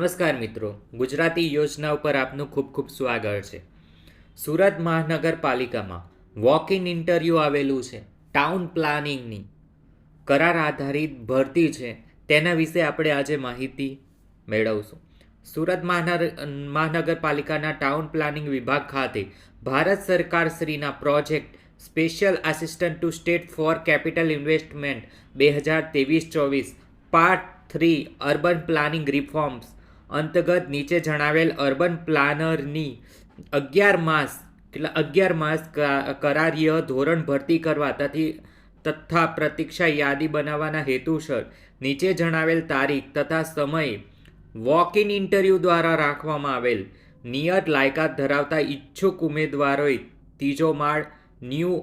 નમસ્કાર મિત્રો. ગુજરાતી યોજના ઉપર આપનું ખૂબ ખૂબ સ્વાગત છે. સુરત મહાનગરપાલિકામાં વોક ઇન ઇન્ટરવ્યૂ આવેલું છે. ટાઉન પ્લાનિંગની કરાર આધારિત ભરતી છે. તેના વિશે આપણે આજે માહિતી મેળવશું. સુરત મહાનગર મહાનગરપાલિકાના ટાઉન પ્લાનિંગ વિભાગ ખાતે ભારત સરકાર શ્રીના project special assistant to state for capital investment બે હજાર ત્રેવીસ ચોવીસ part three urban planning reforms અંતર્ગત નીચે જણાવેલ અર્બન પ્લાનરની અગિયાર માસ એટલે અગિયાર માસ કરારીય ધોરણ ભરતી કરવા તથી, તથા પ્રતીક્ષા યાદી બનાવવાના હેતુસર નીચે જણાવેલ તારીખ તથા સમયે વોક ઇન ઇન્ટરવ્યૂ દ્વારા રાખવામાં આવેલ. નિયત લાયકાત ધરાવતા ઈચ્છુક ઉમેદવારોએ ત્રીજો માળ ન્યૂ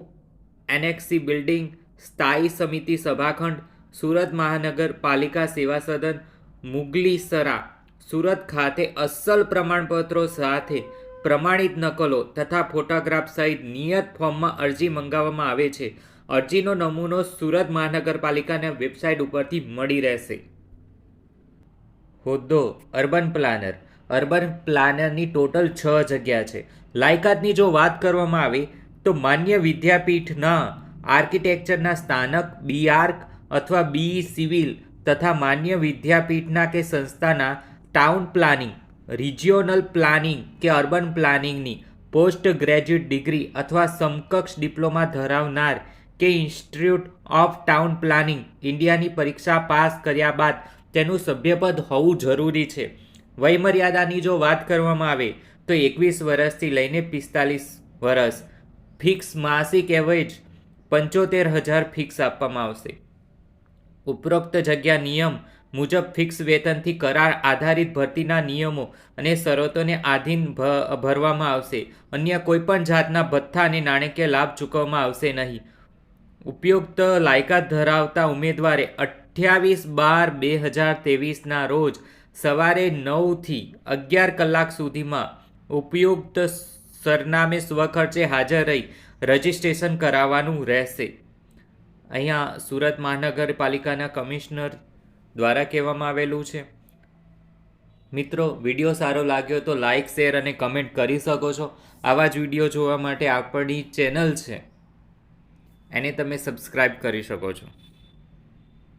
એનેક્સી બિલ્ડિંગ, સ્થાયી સમિતિ સભાખંડ, સુરત મહાનગરપાલિકા સેવા સદન, મુગલીસરા સુરત ખાતે અસલ પ્રમાણપત્રો સાથે પ્રમાણિત નકલો તથા ફોટોગ્રાફ સહિત નિયત ફોર્મમાં અરજી મંગાવવામાં આવે છે. અરજીનો નમૂનો સુરત મહાનગરપાલિકાના વેબસાઇટ ઉપરથી મળી રહેશે. હોદ્દો, અર્બન પ્લાનર. અર્બન પ્લાનરની ટોટલ છ જગ્યા છે. લાયકાતની જો વાત કરવામાં આવે તો માન્ય વિદ્યાપીઠના આર્કિટેક્ચરના સ્થાનક, બી આર્ક અથવા બી સિવિલ તથા માન્ય વિદ્યાપીઠના કે સંસ્થાના ટાઉન પ્લાનિંગ, રિજિયોનલ પ્લાનિંગ કે અર્બન પ્લાનિંગની પોસ્ટ ગ્રેજ્યુએટ ડિગ્રી અથવા સમકક્ષ ડિપ્લોમા ધરાવનાર કે ઇન્સ્ટિટ્યૂટ ઓફ ટાઉન પ્લાનિંગ ઇન્ડિયાની પરીક્ષા પાસ કર્યા બાદ તેનું સભ્યપદ હોવું જરૂરી છે. વયમર્યાદાની જો વાત કરવામાં આવે, તો એકવીસ વર્ષથી લઈને પિસ્તાલીસ વર્ષ, ફિક્સ માસિક એવરેજ પંચોતેર હજાર ફિક્સ આપવામાં આવશે. ઉપરોક્ત જગ્યા નિયમ મુજબ ફિક્સ વેતનથી કરાર આધારિત ભરતીના નિયમો અને શરતોને આધીન ભરવામાં આવશે. અન્ય કોઈપણ જાતના ભથ્થા અને નાણાકીય લાભ ચૂકવવામાં આવશે નહીં. ઉપયુક્ત લાયકાત ધરાવતા ઉમેદવારે અઠ્યાવીસ બાર બે હજાર ત્રેવીસના રોજ સવારે નવથી અગિયાર કલાક સુધીમાં ઉપયુક્ત સરનામે સ્વખર્ચે હાજર રહી રજિસ્ટ્રેશન કરાવવાનું રહેશે. અહીંયા સુરત મહાનગરપાલિકાના કમિશનર દ્વારા કહેવામાં આવેલું છે. મિત્રો, વીડિયો સારો લાગ્યો તો લાઇક શેર અને કમેન્ટ કરી શકો છો. આવા જ વીડિયો જોવા માટે આપણી ચેનલ છે. એને તમે સબસ્ક્રાઈબ કરી શકો છો.